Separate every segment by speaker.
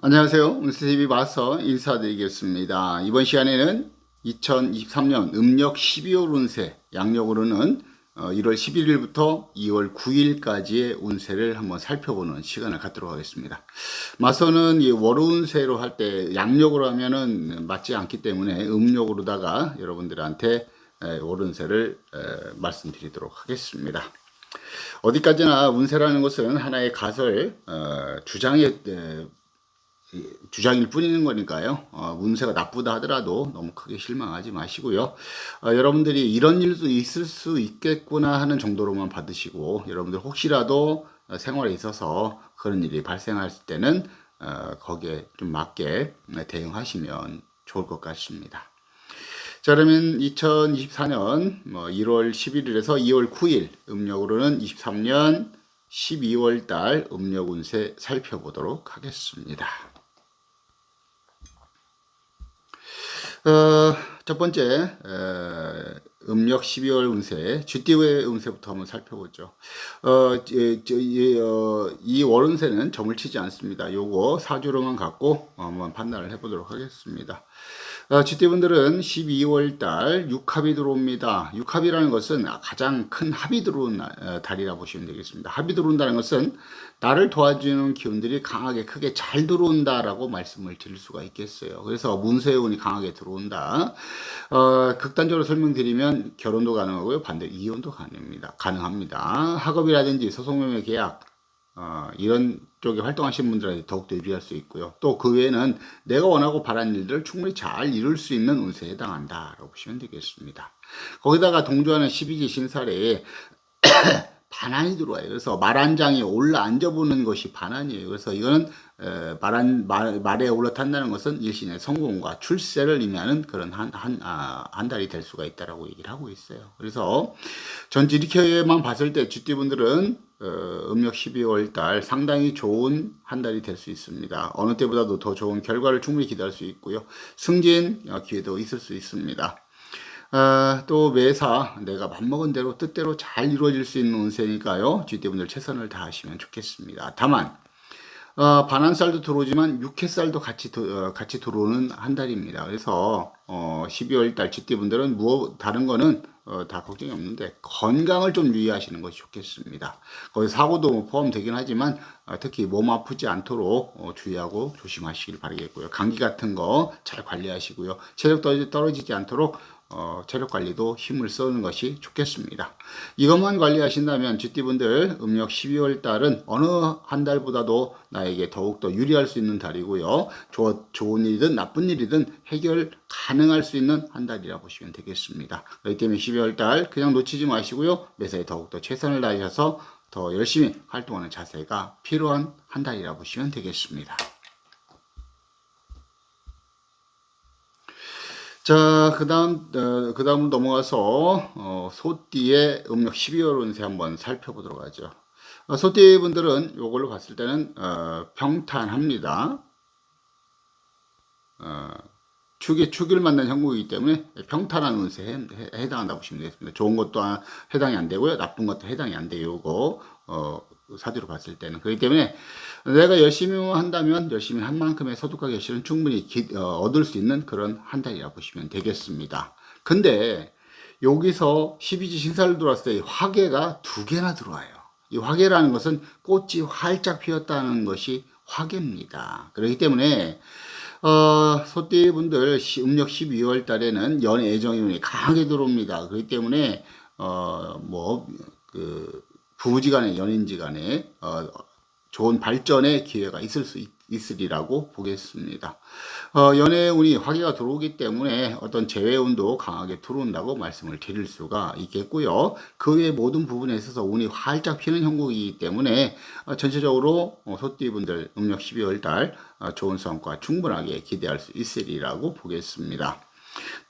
Speaker 1: 안녕하세요. 운세TV 마서 인사드리겠습니다. 이번 시간에는 2023년 음력 12월 운세, 양력으로는 1월 11일부터 2월 9일까지의 운세를 한번 살펴보는 시간을 갖도록 하겠습니다. 마서는 이 월운세로 할 때 양력으로 하면은 맞지 않기 때문에 음력으로다가 여러분들한테 월운세를 말씀드리도록 하겠습니다. 어디까지나 운세라는 것은 하나의 가설, 어, 주장의 주장일 뿐이는 거니까요. 어, 운세가 나쁘다 하더라도 너무 크게 실망하지 마시고요. 어, 여러분들이 이런 일도 있을 수 있겠구나 하는 정도로만 받으시고 여러분들 혹시라도 생활에 있어서 그런 일이 발생할 때는 어, 거기에 좀 맞게 대응하시면 좋을 것 같습니다. 자, 그러면 2024년 뭐 1월 11일에서 2월 9일 음력으로는 23년 12월 달 음력 운세 살펴보도록 하겠습니다. 어, 첫 번째 에, 음력 12월 운세 쥐띠의 운세부터 한번 살펴보죠. 어, 예, 저, 예, 어, 이 월운세는 점을 치지 않습니다. 요거 사주로만 갖고 한번 판단을 해보도록 하겠습니다. 어, 쥐띠분들은 12월 달 6합이 들어옵니다. 6합이라는 것은 가장 큰 합이 들어온 어, 달이라 보시면 되겠습니다. 합이 들어온다는 것은 나를 도와주는 기운들이 강하게 크게 잘 들어온다라고 말씀을 드릴 수가 있겠어요. 그래서 문세운이 강하게 들어온다. 어, 극단적으로 설명드리면 결혼도 가능하고요. 반대로 이혼도 가능합니다. 가능합니다. 학업이라든지 소송명의 계약, 어, 이런 쪽에 활동하시는 분들한테 더욱더 유리할 수 있고요. 또 그 외에는 내가 원하고 바라는 일들을 충분히 잘 이룰 수 있는 운세에 해당한다라고 보시면 되겠습니다. 거기다가 동조하는 12지 신살에 반환이 들어와요. 그래서 말 한 장에 올라 앉아보는 것이 반환이에요. 그래서 이거는 말한 말, 말에 올라탄다는 것은 일신의 성공과 출세를 의미하는 그런 한, 한, 아, 한 달이 될 수가 있다라고 얘기를 하고 있어요. 그래서 전지 이렇게만 봤을 때 쥐띠분들은 어, 음력 12월 달 상당히 좋은 한 달이 될 수 있습니다. 어느 때보다도 더 좋은 결과를 충분히 기대할 수 있고요. 승진 기회도 있을 수 있습니다. 어, 또 매사 내가 맘먹은 대로 뜻대로 잘 이루어질 수 있는 운세니까요. 쥐띠분들 최선을 다하시면 좋겠습니다. 다만 어, 반환살도 들어오지만 육회살도 같이 어, 같이 들어오는 한 달입니다. 그래서 어, 12월 달 쥐띠분들은 무엇 다른 거는 어, 다 걱정이 없는데 건강을 좀 유의하시는 것이 좋겠습니다. 거기 사고도 뭐 포함되긴 하지만 어, 특히 몸 아프지 않도록 어, 주의하고 조심하시길 바라겠고요. 감기 같은 거 잘 관리하시고요. 체력 떨어지지 않도록 어, 체력 관리도 힘을 쓰는 것이 좋겠습니다. 이것만 관리하신다면 쥐띠분들 음력 12월 달은 어느 한 달보다도 나에게 더욱더 유리할 수 있는 달이고요. 조, 좋은 일이든 나쁜 일이든 해결 가능할 수 있는 한 달이라 보시면 되겠습니다. 그렇기 때문에 12월 달 그냥 놓치지 마시고요. 매사에 더욱더 최선을 다하셔서 더 열심히 활동하는 자세가 필요한 한 달이라 보시면 되겠습니다. 자, 그 다음, 어, 그 다음 넘어가서, 어, 소띠의 음력 12월 운세 한번 살펴보도록 하죠. 어, 소띠 분들은 이걸로 봤을 때는, 어, 평탄합니다. 어, 축이 축을 만난 형국이기 때문에 평탄한 운세에 해당한다고 보시면 되겠습니다. 좋은 것도 해당이 안 되고요. 나쁜 것도 해당이 안 돼요. 이거, 어, 사주로 봤을 때는. 그렇기 때문에 내가 열심히 한다면 열심히 한 만큼의 소득과 결실은 충분히 기, 어, 얻을 수 있는 그런 한 달이라고 보시면 되겠습니다. 근데 여기서 12지 신사를 들어왔을 때 화계가 두 개나 들어와요. 이 화계라는 것은 꽃이 활짝 피었다는 것이 화계입니다. 그렇기 때문에 어, 소띠분들 음력 12월 달에는 연애 애정이 강하게 들어옵니다. 그렇기 때문에 어, 뭐그 부부지간에 연인지간에 어, 좋은 발전의 기회가 있을 수 있, 으리라고 보겠습니다. 어, 연애 운이 화기가 들어오기 때문에 어떤 재회 운도 강하게 들어온다고 말씀을 드릴 수가 있겠고요. 그 외 모든 부분에 있어서 운이 활짝 피는 형국이기 때문에 어, 전체적으로 어, 소띠분들 음력 12월 달 어, 좋은 성과 충분하게 기대할 수 있으리라고 보겠습니다.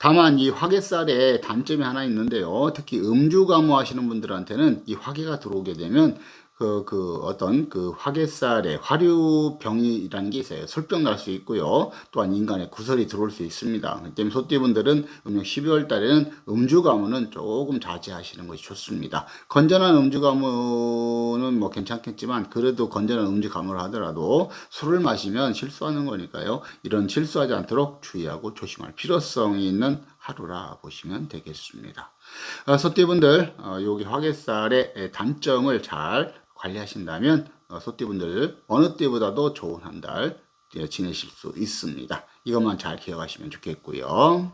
Speaker 1: 다만 이 화개살에 단점이 하나 있는데요. 특히 음주 가무 하시는 분들한테는 이 화개가 들어오게 되면 그, 그 어떤 그 화개살에 화류병이라는 게 있어요. 술병 날 수 있고요. 또한 인간의 구설이 들어올 수 있습니다. 그렇기 때문에 소띠분들은 음력 12월 달에는 음주 가무는 조금 자제하시는 것이 좋습니다. 건전한 음주 가무는 뭐 괜찮겠지만 그래도 건전한 음주 가무를 하더라도 술을 마시면 실수하는 거니까요. 이런 실수하지 않도록 주의하고 조심할 필요성이 있는 하루라 보시면 되겠습니다. 어, 소띠분들 어, 여기 화개살의 단점을 잘 관리하신다면 어, 소띠분들 어느 때보다도 좋은 한 달 지내실 수 있습니다. 이것만 잘 기억하시면 좋겠고요.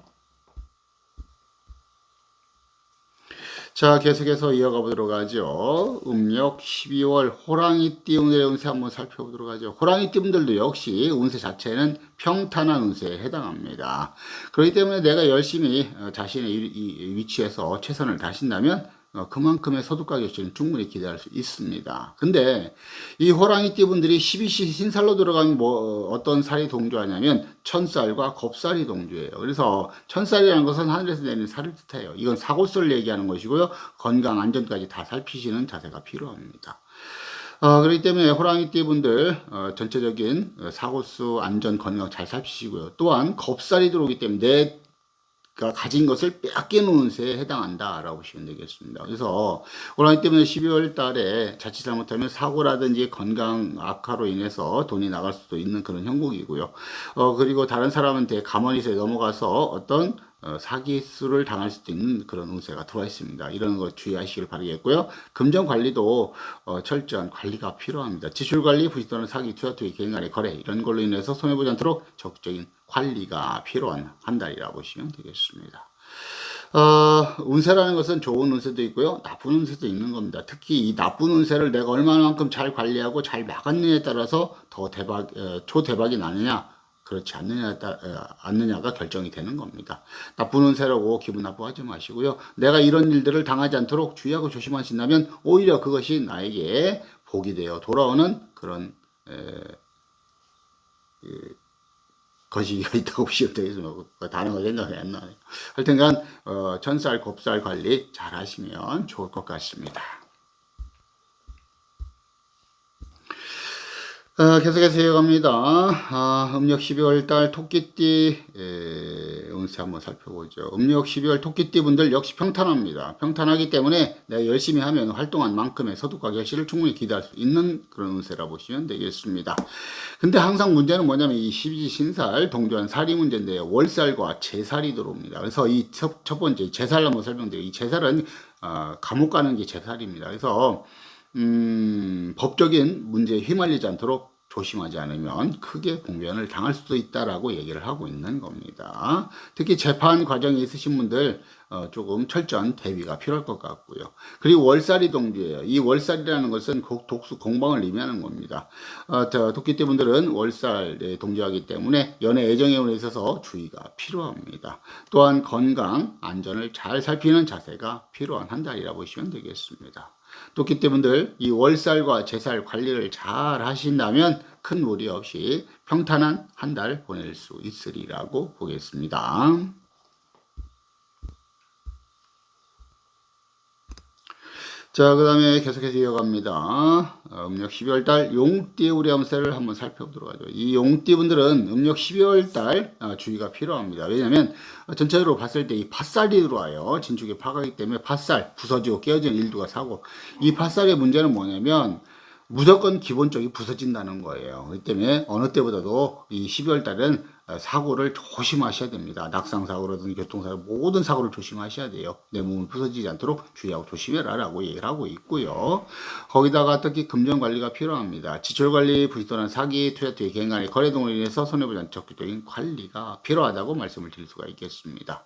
Speaker 1: 자, 계속해서 이어가 보도록 하죠. 음력 12월 호랑이띠 운세의 운세 한번 살펴보도록 하죠. 호랑이띠 분들도 역시 운세 자체는 평탄한 운세에 해당합니다. 그렇기 때문에 내가 열심히 어, 자신의 위치에서 최선을 다신다면 어, 그만큼의 소득과 결실은 충분히 기대할 수 있습니다. 근데 이 호랑이띠 분들이 12시 신살로 들어가면 뭐 어떤 살이 동조하냐면 천살과 겁살이 동조해요. 그래서 천살이라는 것은 하늘에서 내리는 살을 뜻해요. 이건 사고수를 얘기하는 것이고요. 건강 안전까지 다 살피시는 자세가 필요합니다. 어, 그렇기 때문에 호랑이띠 분들 어, 전체적인 어, 사고수 안전 건강 잘 살피시고요. 또한 겁살이 들어오기 때문에 내 가 가진 것을 빼앗기는 운세에 해당한다라고 보시면 되겠습니다. 그래서 호랑이 때문에 12월 달에 자칫 잘못하면 사고라든지 건강 악화로 인해서 돈이 나갈 수도 있는 그런 형국이고요. 어, 그리고 다른 사람한테 가만히서 넘어가서 어떤 어, 사기수를 당할 수도 있는 그런 운세가 들어와 있습니다. 이런 거 주의하시길 바라겠고요. 금전 관리도 어, 철저한 관리가 필요합니다. 지출 관리, 부실 또는 사기, 투자, 투기, 개인 간의 거래 이런 걸로 인해서 손해보지 않도록 적극적인 관리가 필요한 한 달이라고 보시면 되겠습니다. 어, 운세라는 것은 좋은 운세도 있고요, 나쁜 운세도 있는 겁니다. 특히 이 나쁜 운세를 내가 얼마만큼 잘 관리하고 잘 막았느냐에 따라서 더 대박, 어, 초대박이 나느냐, 그렇지 않느냐, 않느냐가 결정이 되는 겁니다. 나쁜 운세라고 기분 나빠하지 마시고요. 내가 이런 일들을 당하지 않도록 주의하고 조심하신다면 오히려 그것이 나에게 복이 되어 돌아오는 그런 에, 거시기가 있다고 보시면 되겠습니다. 그 단어가 생각이 안 나네요. 하여튼간 어, 천살, 곱살 관리 잘 하시면 좋을 것 같습니다. 어, 계속해서 이어갑니다. 아, 음력 12월 달 토끼띠 에, 운세 한번 살펴보죠. 음력 12월 토끼띠 분들 역시 평탄합니다. 평탄하기 때문에 내가 열심히 하면 활동한 만큼의 소득과 결실을 충분히 기대할 수 있는 그런 운세라 보시면 되겠습니다. 근데 항상 문제는 뭐냐면 이 12지 신살 동조한 살이 문제인데요. 월살과 제살이 들어옵니다. 그래서 이 첫 번째 제살 한번 설명드려요. 이 제살은 어, 감옥 가는 게 제살입니다. 그래서 음, 법적인 문제에 휘말리지 않도록 조심하지 않으면 크게 공변을 당할 수도 있다라고 얘기를 하고 있는 겁니다. 특히 재판 과정에 있으신 분들 어, 조금 철저한 대비가 필요할 것 같고요. 그리고 월살이 동주예요. 이 월살이라는 것은 곡, 독수 공방을 의미하는 겁니다. 어, 저, 도끼띠 분들은 월살에 동조하기 때문에 연애 애정에 있어서 주의가 필요합니다. 또한 건강, 안전을 잘 살피는 자세가 필요한 한 달이라 보시면 되겠습니다. 토끼띠 분들 이 월살과 제살 관리를 잘 하신다면 큰 무리 없이 평탄한 한 달 보낼 수 있으리라고 보겠습니다. 자, 그 다음에 계속해서 이어갑니다. 어, 음력 12월 달 용띠의 우리 암세를 한번 살펴보도록 하죠. 이 용띠 분들은 음력 12월 달 어, 주의가 필요합니다. 왜냐하면 어, 전체적으로 봤을 때이 팥살이 들어와요. 진축에 파가기 때문에 팥살, 부서지고 깨어지는 일두가 사고. 이 팥살의 문제는 뭐냐면 무조건 기본적이 부서진다는 거예요. 그렇기 때문에 어느 때보다도 이 12월 달은 사고를 조심하셔야 됩니다. 낙상사고라든지 교통사고 모든 사고를 조심하셔야 돼요. 내 몸을 부서지지 않도록 주의하고 조심해라 라고 얘기를 하고 있고요. 거기다가 특히 금전관리가 필요합니다. 지출관리, 부실도난 사기, 투자 투기, 개인 간의 거래동으로 인해서 손해보지 않는 적극적인 관리가 필요하다고 말씀을 드릴 수가 있겠습니다.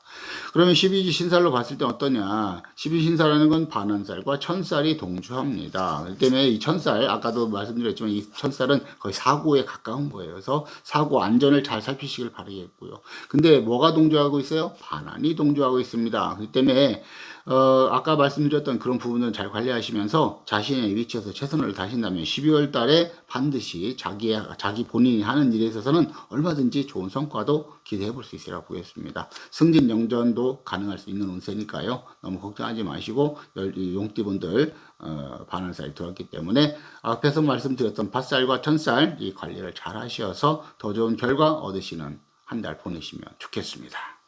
Speaker 1: 그러면 12지 신살로 봤을 때 어떠냐? 12지 신살하는 건 반환살과 천살이 동주합니다. 그렇기 때문에 이 천살, 아까도 말씀드렸지만 이 천살은 거의 사고에 가까운 거예요. 그래서 사고 안전을 잘 살피시 길 바라겠고요. 근데 뭐가 동조하고 있어요? 반환이 동조하고 있습니다. 그렇기 때문에 어, 아까 말씀드렸던 그런 부분은 잘 관리하시면서 자신의 위치에서 최선을 다하신다면 12월 달에 반드시 자기, 자기 본인이 하는 일에 있어서는 얼마든지 좋은 성과도 기대해 볼 수 있으리라 보겠습니다. 승진 영전도 가능할 수 있는 운세니까요. 너무 걱정하지 마시고 열- 용띠분들 어, 반월살이 들어왔기 때문에 앞에서 말씀드렸던 밭살과 천살 이 관리를 잘 하셔서 더 좋은 결과 얻으시는 한 달 보내시면 좋겠습니다.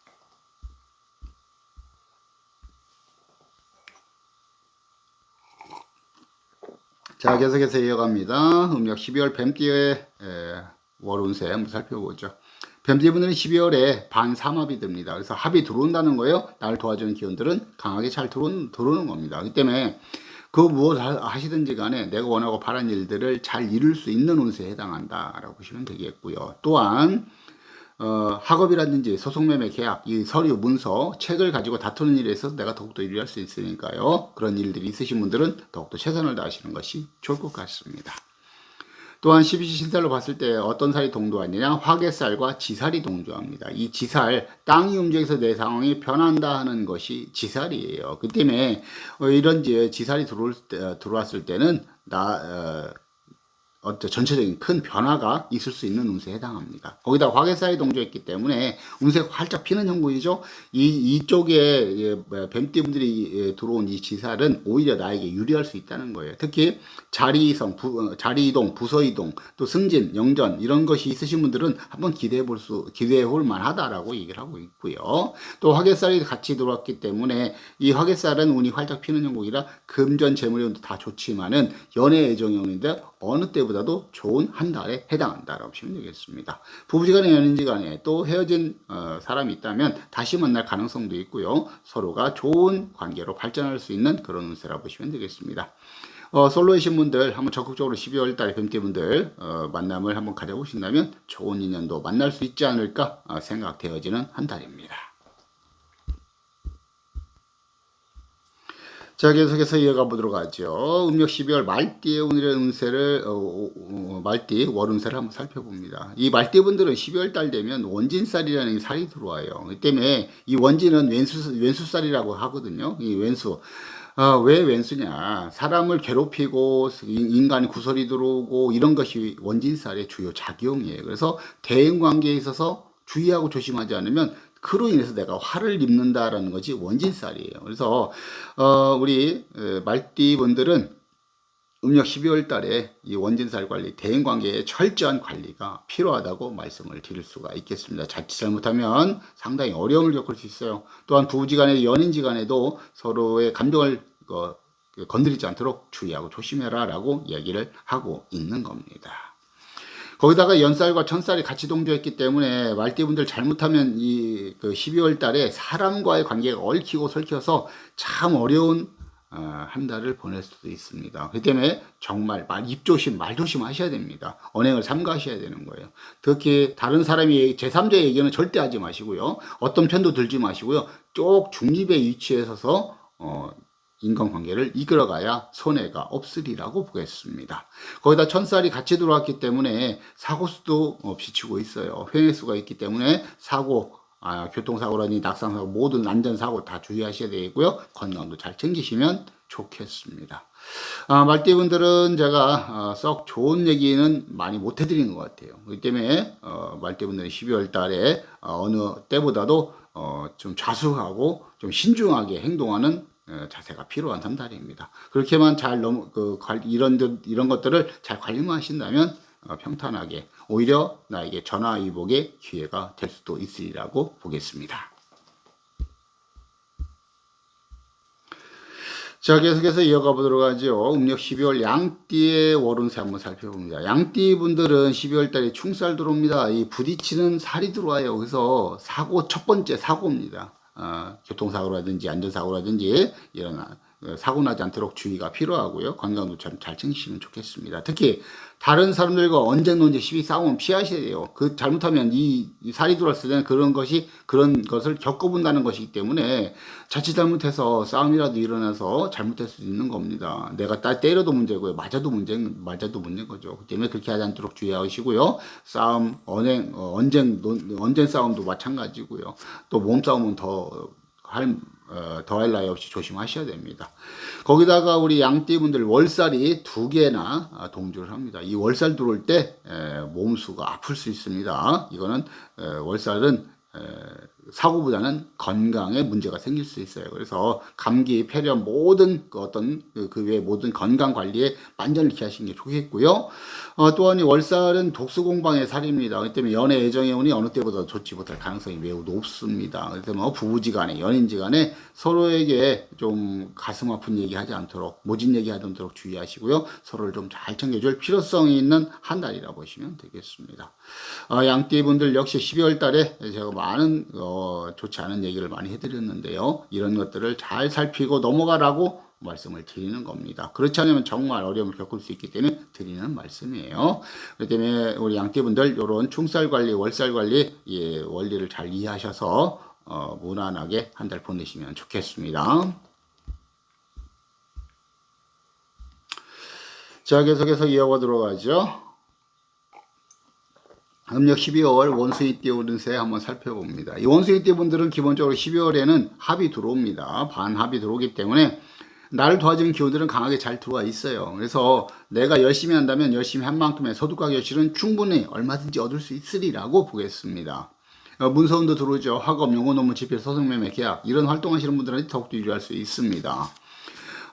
Speaker 1: 자, 계속해서 이어갑니다. 음력 12월 뱀띠의 에, 월운세 살펴보죠. 뱀띠분들은 12월에 반삼합이 됩니다. 그래서 합이 들어온다는 거예요. 나를 도와주는 기운들은 강하게 잘 들어오는, 들어오는 겁니다. 그렇기 때문에 그 무엇 하시든지 간에 내가 원하고 바란 일들을 잘 이룰 수 있는 운세에 해당한다라고 보시면 되겠고요. 또한 어, 학업이라든지 소송매매 계약, 이 서류, 문서, 책을 가지고 다투는 일에 있어서 내가 더욱더 유리할 수 있으니까요. 그런 일들이 있으신 분들은 더욱더 최선을 다하시는 것이 좋을 것 같습니다. 또한 12시 신살로 봤을 때 어떤 살이 동조하느냐 화개살과 지살이 동조합니다. 이 지살 땅이 움직여서 내 상황이 변한다 하는 것이 지살이에요. 그 때문에 어, 이런 지- 지살이 들어올 때, 들어왔을 때는 나 어, 어떤 전체적인 큰 변화가 있을 수 있는 운세에 해당합니다. 거기다 화개살이 동조했기 때문에 운세가 활짝 피는 형국이죠. 이 이쪽에 예, 뭐야, 뱀띠분들이 예, 들어온 이 지살은 오히려 나에게 유리할 수 있다는 거예요. 특히 자리 이성, 부, 어, 자리 이동, 부서 이동, 또 승진, 영전 이런 것이 있으신 분들은 한번 기대해 볼 수, 기대해 볼 만하다라고 얘기를 하고 있고요. 또 화개살이 같이 들어왔기 때문에 이 화개살은 운이 활짝 피는 형국이라 금전, 재물운도 다 좋지만은 연애 애정형인데 어느 때보다도 좋은 한 달에 해당한다라고 보시면 되겠습니다. 부부지간에 연인지간에 또 헤어진 어, 사람이 있다면 다시 만날 가능성도 있고요. 서로가 좋은 관계로 발전할 수 있는 그런 운세라고 보시면 되겠습니다. 어, 솔로이신 분들 한번 적극적으로 12월 달에 뱀띠분들 어, 만남을 한번 가져보신다면 좋은 인연도 만날 수 있지 않을까 어, 생각되어지는 한 달입니다. 자, 계속해서 이어가 보도록 하죠. 음력 12월 말띠의 오늘의 운세를, 어, 어, 어, 말띠, 월운세를 한번 살펴봅니다. 이 말띠분들은 12월 달 되면 원진살이라는 살이 들어와요. 그 때문에 이 원진은 왼수, 왼수살이라고 하거든요. 이 왼수. 어, 왜 왼수냐. 사람을 괴롭히고, 인- 인간이 구설이 들어오고, 이런 것이 원진살의 주요 작용이에요. 그래서 대인 관계에 있어서 주의하고 조심하지 않으면 그로 인해서 내가 화를 입는다라는 것이 원진살이에요. 그래서 어, 우리 에, 말띠 분들은 음력 12월 달에 이 원진살 관리, 대인 관계의 철저한 관리가 필요하다고 말씀을 드릴 수가 있겠습니다. 자칫 잘못하면 상당히 어려움을 겪을 수 있어요. 또한 부부지간에 연인지간에도 서로의 감정을 어, 건드리지 않도록 주의하고 조심해라 라고 이야기를 하고 있는 겁니다. 거기다가 연살과 천살이 같이 동조했기 때문에 말띠분들 잘못하면 이 그 12월 달에 사람과의 관계가 얽히고 설켜서 참 어려운 어, 한 달을 보낼 수도 있습니다. 그 때문에 정말 말, 입조심, 말조심 하셔야 됩니다. 언행을 삼가하셔야 되는 거예요. 특히 다른 사람이 제3자의 얘기는 절대 하지 마시고요. 어떤 편도 들지 마시고요. 쪽 중립의 위치에 서서 어, 인간관계를 이끌어가야 손해가 없으리라고 보겠습니다. 거기다 천살이 같이 들어왔기 때문에 사고수도 어, 비치고 있어요. 횡해수가 있기 때문에 사고, 아, 교통사고라니 낙상사고 모든 안전사고 다 주의하셔야 되고요. 건강도 잘 챙기시면 좋겠습니다. 아, 말띠분들은 제가 어, 썩 좋은 얘기는 많이 못 해드리는 것 같아요. 그렇기 때문에 어, 말띠분들은 12월 달에 어, 어느 때보다도 어, 좀 자숙하고 좀 신중하게 행동하는 어, 자세가 필요한 한 달입니다. 그렇게만 잘 넘, 그, 관- 이런, 듯- 이런 것들을 잘 관리만 하신다면 어, 평탄하게 오히려 나에게 전화위복의 기회가 될 수도 있으리라고 보겠습니다. 자, 계속해서 이어가 보도록 하죠. 음력 12월 양띠의 월운세 한번 살펴봅니다. 양띠 분들은 12월 달에 충살 들어옵니다. 이 부딪히는 살이 들어와요. 그래서 사고, 첫 번째 사고입니다. 어, 교통사고라든지 안전사고라든지 이런 어, 사고 나지 않도록 주의가 필요하고요. 건강도 참 잘 챙기시면 좋겠습니다. 특히 다른 사람들과 언쟁 논쟁 시비 싸움은 피하셔야 돼요. 그 잘못하면 이, 이 살이 들어왔을 때는 그런 것이 그런 것을 겪어본다는 것이기 때문에 자칫 잘못해서 싸움이라도 일어나서 잘못될 수 있는 겁니다. 내가 따, 때려도 문제고요. 맞아도 문제 맞아도 문제인 거죠. 그 때문에 그렇게 하지 않도록 주의하시고요. 싸움, 언행, 어, 언쟁 논, 언쟁 싸움도 마찬가지고요. 또 몸싸움은 더 할, 어, 더할 나위 없이 조심하셔야 됩니다. 거기다가 우리 양띠분들 월살이 두 개나 아, 동조를 합니다. 이 월살 들어올 때 에, 몸수가 아플 수 있습니다. 이거는 에, 월살은 에, 사고보다는 건강에 문제가 생길 수 있어요. 그래서 감기, 폐렴 모든 그 어떤 그, 그외 모든 건강 관리에 만전을 기하시는 게 좋겠고요. 어, 또한 이 월살은 독수 공방의 살입니다. 그렇기 때문에 연애 애정의 운이 어느 때보다 좋지 못할 가능성이 매우 높습니다. 그래서 뭐 부부지간에 연인지간에 서로에게 좀 가슴 아픈 얘기하지 않도록 모진 얘기하지 않도록 주의하시고요. 서로를 좀 잘 챙겨줄 필요성이 있는 한 달이라 보시면 되겠습니다. 어, 양띠분들 역시 12월 달에 제가 많은 어, 좋지 않은 얘기를 많이 해드렸는데요. 이런 것들을 잘 살피고 넘어가라고 말씀을 드리는 겁니다. 그렇지 않으면 정말 어려움을 겪을 수 있기 때문에 드리는 말씀이에요. 그렇기 때문에 우리 양띠분들 이런 충살 관리, 월살 관리 예, 원리를 잘 이해하셔서 어, 무난하게 한 달 보내시면 좋겠습니다. 자, 계속해서 이어가도록 하죠. 음력 12월 원수이띠 오른세 한번 살펴봅니다. 이 원수이띠 분들은 기본적으로 12월에는 합이 들어옵니다. 반합이 들어오기 때문에 나를 도와주는 기운들은 강하게 잘 들어와 있어요. 그래서 내가 열심히 한다면 열심히 한 만큼의 소득과 결실은 충분히 얼마든지 얻을 수 있으리라고 보겠습니다. 어, 문서운도 들어오죠. 학업, 영어 논문, 집필, 서성매매, 계약 이런 활동하시는 분들한테 더욱더 유리할 수 있습니다.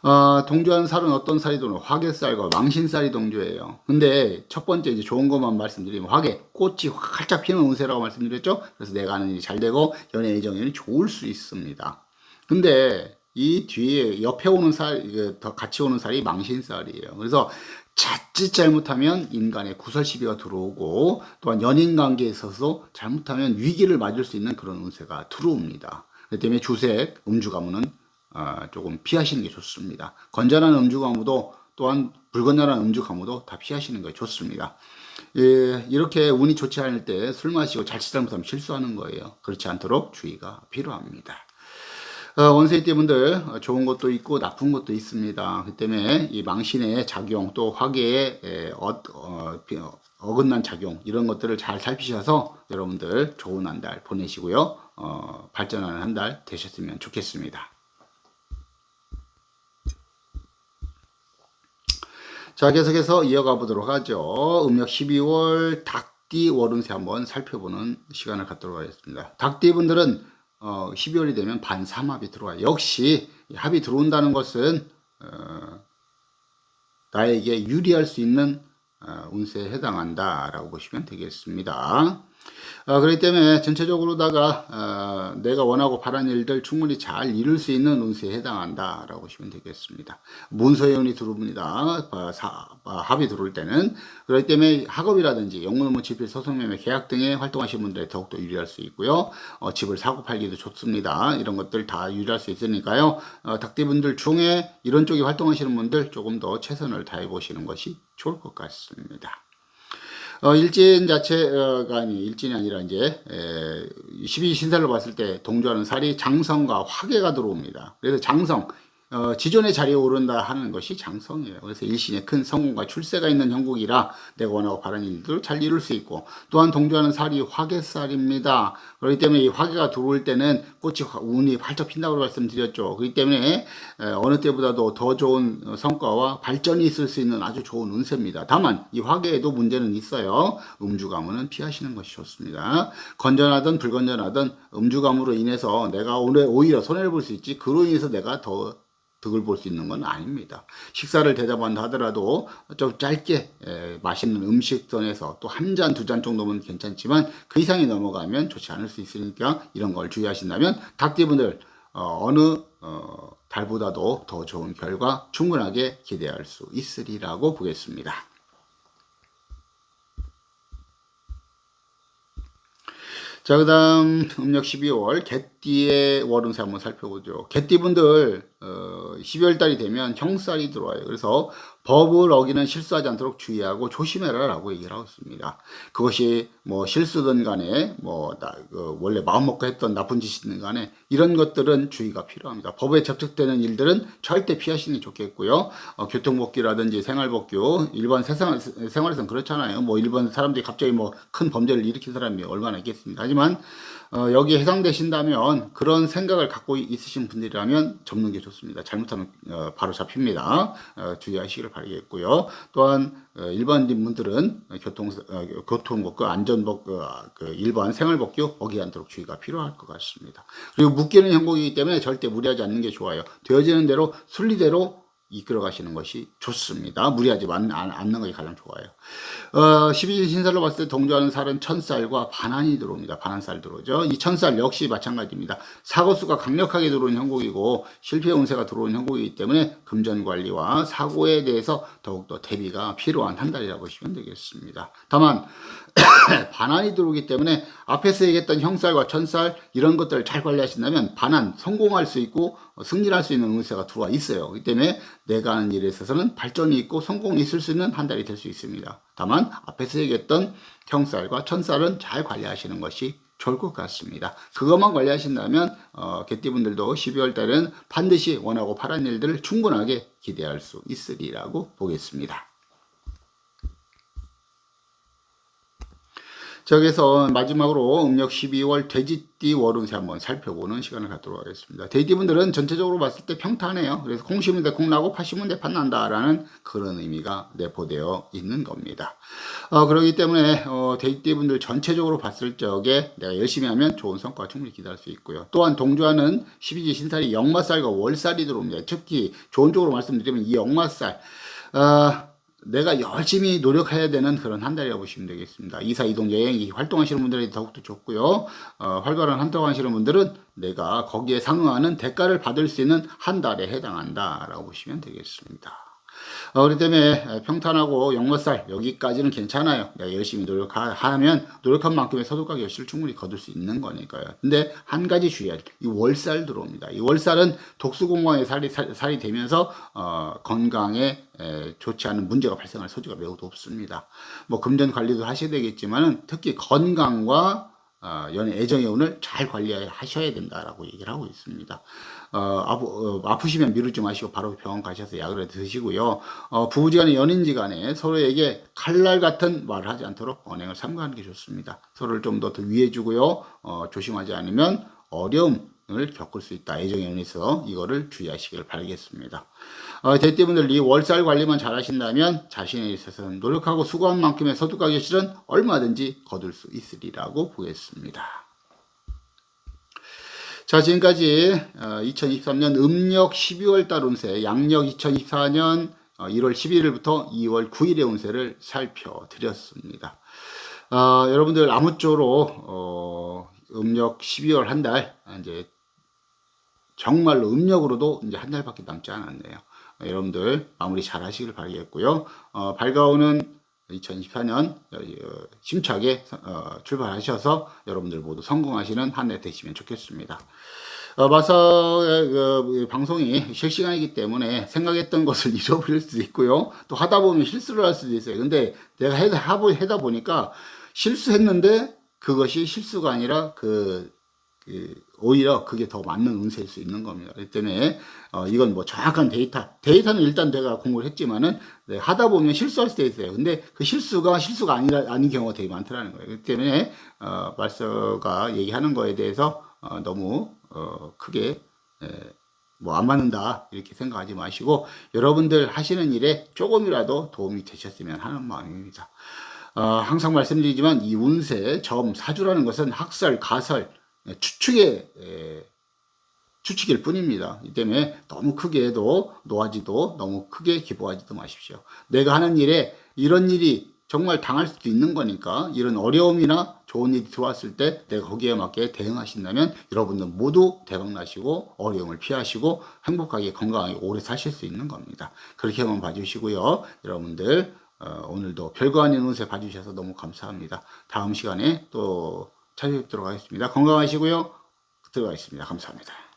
Speaker 1: 어, 동조하는 살은 어떤 살이 도는 화개살과 망신살이 동조해요. 근데 첫 번째 이제 좋은 것만 말씀드리면 화개, 꽃이 활짝 피는 운세라고 말씀드렸죠. 그래서 내가 하는 일이 잘 되고 연애 애정이 좋을 수 있습니다. 근데 이 뒤에 옆에 오는 살, 더 같이 오는 살이 망신살이에요. 그래서 자칫 잘못하면 인간의 구설 시비가 들어오고 또한 연인 관계에 있어서 잘못하면 위기를 맞을 수 있는 그런 운세가 들어옵니다. 그렇기 때문에 주색, 음주 가문은 어, 조금 피하시는 게 좋습니다. 건전한 음주 가무도 또한 불건전한 음주 가무도 다 피하시는 게 좋습니다. 예, 이렇게 운이 좋지 않을 때 술 마시고 자칫 잘못하면 실수하는 거예요. 그렇지 않도록 주의가 필요합니다. 어, 원세이띠 분들 어, 좋은 것도 있고 나쁜 것도 있습니다. 그 때문에 이 망신의 작용 또 화계의 에, 어, 어, 어긋난 작용 이런 것들을 잘 살피셔서 여러분들 좋은 한 달 보내시고요. 어, 발전하는 한 달 되셨으면 좋겠습니다. 자, 계속해서 이어가 보도록 하죠. 음력 12월 닭띠 월운세 한번 살펴보는 시간을 갖도록 하겠습니다. 닭띠 분들은 어, 12월이 되면 반삼합이 들어와요. 역시 합이 들어온다는 것은 어, 나에게 유리할 수 있는 어, 운세에 해당한다라고 보시면 되겠습니다. 어, 그렇기 때문에 전체적으로다가 어, 내가 원하고 바라는 일들 충분히 잘 이룰 수 있는 운세에 해당한다라고 보시면 되겠습니다. 문서의 운이 들어옵니다. 어, 사, 어, 합이 들어올 때는 그렇기 때문에 학업이라든지 영문문 집필 소송매매 계약 등에 활동하시는 분들에 더욱더 유리할 수 있고요. 어, 집을 사고 팔기도 좋습니다. 이런 것들 다 유리할 수 있으니까요. 어, 닭띠분들 중에 이런 쪽에 활동하시는 분들 조금 더 최선을 다해 보시는 것이 좋을 것 같습니다. 어, 일진 자체가 아니 일진이 아니라 이제 에, 12신살로 봤을 때 동조하는 살이 장성과 화계가 들어옵니다. 그래서 장성 어, 지존의 자리에 오른다 하는 것이 장성이에요. 그래서 일신의 큰 성공과 출세가 있는 형국이라 내가 원하고 바라는 일들을 잘 이룰 수 있고 또한 동조하는 살이 화개살입니다. 그렇기 때문에 이 화개가 들어올 때는 꽃이 운이 활짝 핀다고 말씀드렸죠. 그렇기 때문에 어느 때보다도 더 좋은 성과와 발전이 있을 수 있는 아주 좋은 운세입니다. 다만 이 화개에도 문제는 있어요. 음주 가문은 피하시는 것이 좋습니다. 건전하든 불건전하든 음주 가문으로 인해서 내가 오늘 오히려 손해를 볼 수 있지 그로 인해서 내가 더 득을 볼 수 있는 건 아닙니다. 식사를 대접한다 하더라도 좀 짧게 에, 맛있는 음식선에서 또 한 잔, 두 잔 정도면 괜찮지만 그 이상이 넘어가면 좋지 않을 수 있으니까 이런 걸 주의하신다면 닭띠분들 어, 느 어, 달보다도 더 좋은 결과 충분하게 기대할 수 있으리라고 보겠습니다. 자, 그 다음 음력 12월 개띠의 월운세 한번 살펴보죠. 개띠분들 어, 12월 달이 되면 형살이 들어와요. 그래서 법을 어기는 실수하지 않도록 주의하고 조심해라 라고 얘기를 하고 있습니다. 그것이 뭐 실수든 간에 뭐 나, 그 원래 마음 먹고 했던 나쁜 짓이든 간에 이런 것들은 주의가 필요합니다. 법에 접촉되는 일들은 절대 피하시는 게 좋겠고요. 어, 교통법규라든지 생활법규 일반 세상 생활에서는 그렇잖아요. 뭐 일반 사람들이 갑자기 뭐 큰 범죄를 일으킨 사람이 얼마나 있겠습니까? 하지만 어, 여기에 해당되신다면 그런 생각을 갖고 있으신 분들이라면 접는 게 좋습니다. 잘못하면 어, 바로 잡힙니다. 어, 주의하시기를 바라겠고요. 또한 어, 일반인 분들은 교통 어, 교통법규 안전법규 아, 그 일반 생활법규 어기 않도록 주의가 필요할 것 같습니다. 그리고 묶이는 형국이기 때문에 절대 무리하지 않는 게 좋아요. 되어지는 대로 순리대로 이끌어 가시는 것이 좋습니다. 무리하지 않, 않는 것이 가장 좋아요. 어, 12일 신살로 봤을 때 동조하는 살은 천살과 반환이 들어옵니다. 반환살 들어오죠. 이 천살 역시 마찬가지입니다. 사고수가 강력하게 들어오는 형국이고 실패 운세가 들어오는 형국이기 때문에 금전 관리와 사고에 대해서 더욱더 대비가 필요한 한 달이라고 보시면 되겠습니다. 다만 반환이 들어오기 때문에 앞에서 얘기했던 형살과 천살 이런 것들을 잘 관리하신다면 반환 성공할 수 있고 승리할 수 있는 운세가 들어와 있어요. 그렇기 때문에 내가 하는 일에 있어서는 발전이 있고 성공이 있을 수 있는 한 달이 될 수 있습니다. 다만 앞에서 얘기했던 형살과 천살은 잘 관리하시는 것이 좋을 것 같습니다. 그것만 관리하신다면 어, 개띠분들도 12월 달은 반드시 원하고 바란 일들을 충분하게 기대할 수 있으리라고 보겠습니다. 자, 여기서 마지막으로 음력 12월 돼지띠 월운세 한번 살펴보는 시간을 갖도록 하겠습니다. 돼지분들은 전체적으로 봤을 때 평탄해요. 그래서 콩 심은 데 콩 나고 파 심은 데팥 난다라는 그런 의미가 내포되어 있는 겁니다. 어, 그렇기 때문에 어, 돼지띠분들 전체적으로 봤을 적에 내가 열심히 하면 좋은 성과가 충분히 기대할 수 있고요. 또한 동주하는 12지 신살이 역마살과 월살이 들어옵니다. 특히 좋은 쪽으로 말씀드리면 이 역마살 어, 내가 열심히 노력해야 되는 그런 한 달이라고 보시면 되겠습니다. 이사 이동 여행 활동하시는 분들이 더욱더 좋고요. 어, 활발한 활동하시는 분들은 내가 거기에 상응하는 대가를 받을 수 있는 한 달에 해당한다라고 보시면 되겠습니다. 어, 그렇기 때문에 평탄하고 영모살 여기까지는 괜찮아요. 내가 열심히 노력하면 노력한 만큼의 소득과 결실을 충분히 거둘 수 있는 거니까요. 근데 한 가지 주의할 이 월살 들어옵니다. 이 월살은 독수공방에 살이, 살이 되면서 어, 건강에 에, 좋지 않은 문제가 발생할 소지가 매우 높습니다. 뭐 금전 관리도 하셔야 되겠지만은 특히 건강과 어, 연애 애정의 운을 잘 관리하셔야 된다라고 얘기를 하고 있습니다. 어, 아프, 어, 아프시면 미루지 마시고 바로 병원 가셔서 약을 드시고요. 어, 부부지간에 연인지간에 서로에게 칼날 같은 말을 하지 않도록 언행을 삼가하는 게 좋습니다. 서로를 좀 더 더 위해주고요. 어, 조심하지 않으면 어려움 을 겪을 수 있다. 애정의 연에서 이거를 주의하시길 바라겠습니다. 어, 대띠분들 이 월살 관리만 잘 하신다면 자신에 있어서는 노력하고 수고한 만큼의 소득과 결실은 얼마든지 거둘 수 있으리라고 보겠습니다. 자, 지금까지 2023년 어, 음력 12월 달 운세, 양력 2024년 1월 11일부터 2월 9일의 운세를 살펴드렸습니다. 어, 여러분들 아무쪼록 어, 음력 12월 한 달 이제 정말로 음력으로도 이제 한 달밖에 남지 않았네요. 어, 여러분들 마무리 잘 하시길 바라겠고요. 어, 밝아오는 2024년 어, 심차게 어, 출발하셔서 여러분들 모두 성공하시는 한 해 되시면 좋겠습니다. 어, 마사 그, 방송이 실시간이기 때문에 생각했던 것을 잃어버릴 수도 있고요. 또 하다 보면 실수를 할 수도 있어요. 근데 내가 해, 하다 보니까 실수했는데 그것이 실수가 아니라 그, 그 오히려 그게 더 맞는 운세일 수 있는 겁니다. 그렇기 때문에 어, 이건 뭐 정확한 데이터, 데이터는 일단 내가 공부를 했지만은 네, 하다 보면 실수할 수도 있어요. 근데 그 실수가 실수가 아니라 아닌 경우가 되게 많더라는 거예요. 그렇기 때문에 어, 말서가 얘기하는 거에 대해서 어, 너무 어, 크게 예, 뭐안 맞는다 이렇게 생각하지 마시고 여러분들 하시는 일에 조금이라도 도움이 되셨으면 하는 마음입니다. 어, 항상 말씀드리지만 이 운세 점 사주라는 것은 학설 가설 추측의 에, 추측일 뿐입니다. 이 때문에 너무 크게 해도 노하지도 너무 크게 기부하지도 마십시오. 내가 하는 일에 이런 일이 정말 당할 수도 있는 거니까 이런 어려움이나 좋은 일이 들어왔을 때 내가 거기에 맞게 대응하신다면 여러분들 모두 대박나시고 어려움을 피하시고 행복하게 건강하게 오래 사실 수 있는 겁니다. 그렇게 한번 봐주시고요. 여러분들 어, 오늘도 별거 아닌 운세 봐주셔서 너무 감사합니다. 다음 시간에 또 찾아뵙도록 하겠습니다. 건강하시고요. 들어가겠습니다. 감사합니다.